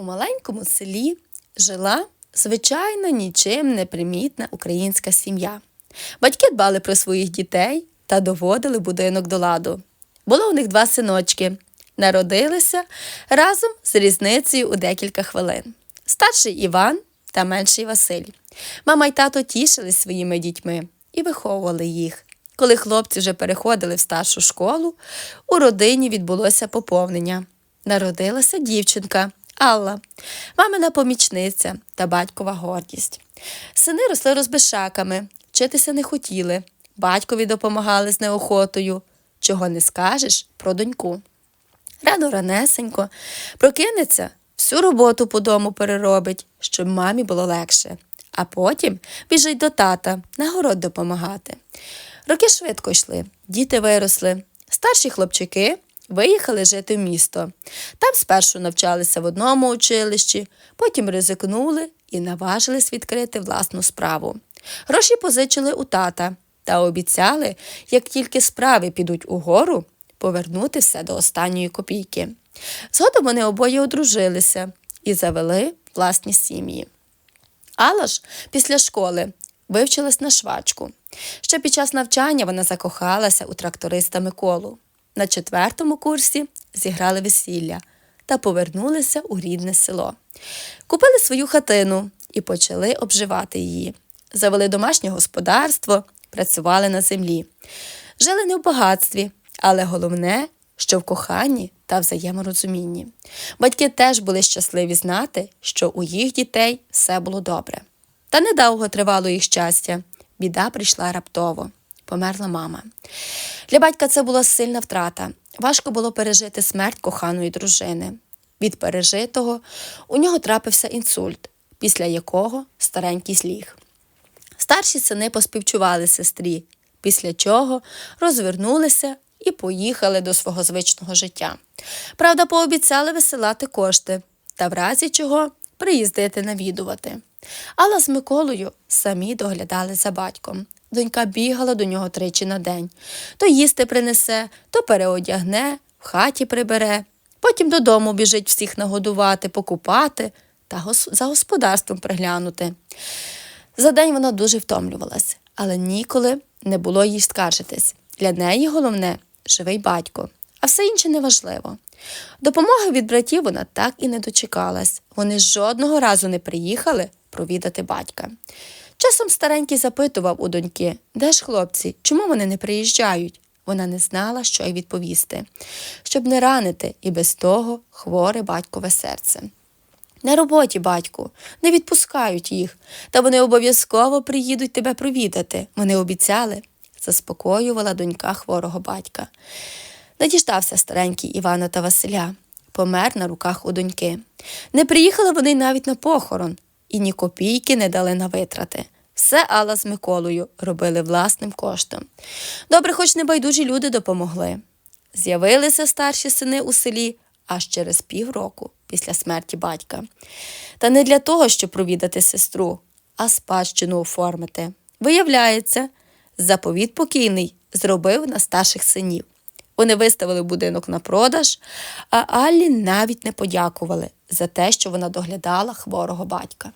У маленькому селі жила звичайна нічим не примітна українська сім'я. Батьки дбали про своїх дітей та доводили будинок до ладу. Було у них два синочки. Народилися разом з різницею у декілька хвилин. Старший Іван та менший Василь. Мама й тато тішились своїми дітьми і виховували їх. Коли хлопці вже переходили в старшу школу, у родині відбулося поповнення. Народилася дівчинка Алла, мамина помічниця та батькова гордість. Сини росли розбишаками, вчитися не хотіли, батькові допомагали з неохотою. Чого не скажеш про доньку. Рано ранесенько прокинеться, всю роботу по дому переробить, щоб мамі було легше, а потім біжить до тата на город допомагати. Роки швидко йшли, діти виросли. Старші хлопчики виїхали жити в місто. Там спершу навчалися в одному училищі, потім ризикнули і наважились відкрити власну справу. Гроші позичили у тата та обіцяли, як тільки справи підуть угору, повернути все до останньої копійки. Згодом вони обоє одружилися і завели власні сім'ї. Алла ж після школи вивчилась на швачку. Ще під час навчання вона закохалася у тракториста Миколу. На четвертому курсі зіграли весілля та повернулися у рідне село. Купили свою хатину і почали обживати її. Завели домашнє господарство, працювали на землі. Жили не в багатстві, але головне, що в коханні та взаєморозумінні. Батьки теж були щасливі знати, що у їх дітей все було добре. Та недовго тривало їх щастя. Біда прийшла раптово. Померла мама. Для батька це була сильна втрата. Важко було пережити смерть коханої дружини. Від пережитого у нього трапився інсульт, після якого старенький зліг. Старші сини поспівчували сестрі, після чого розвернулися і поїхали до свого звичного життя. Правда, пообіцяли висилати кошти та в разі чого приїздити навідувати. Алла з Миколою самі доглядали за батьком. Донька бігала до нього тричі на день. То їсти принесе, то переодягне, в хаті прибере, потім додому біжить всіх нагодувати, покупати та за господарством приглянути. За день вона дуже втомлювалась, але ніколи не було їй скаржитись. Для неї головне живий батько, а все інше неважливо. Допомоги від братів вона так і не дочекалась. Вони жодного разу не приїхали провідати батька. Часом старенький запитував у доньки, де ж хлопці, чому вони не приїжджають? Вона не знала, що й відповісти, щоб не ранити і без того хворе батькове серце. На роботі, батьку, не відпускають їх, та вони обов'язково приїдуть тебе провідати. Вони обіцяли, заспокоювала донька хворого батька. Не діждався старенький Івана та Василя, помер на руках у доньки. Не приїхали вони навіть на похорон, і ні копійки не дали на витрати. Все Алла з Миколою робили власним коштом. Добре, хоч небайдужі люди допомогли. З'явилися старші сини у селі аж через півроку після смерті батька. Та не для того, щоб провідати сестру, а спадщину оформити. Виявляється, заповіт покійний зробив на старших синів. Вони виставили будинок на продаж, а Аллі навіть не подякували за те, що вона доглядала хворого батька.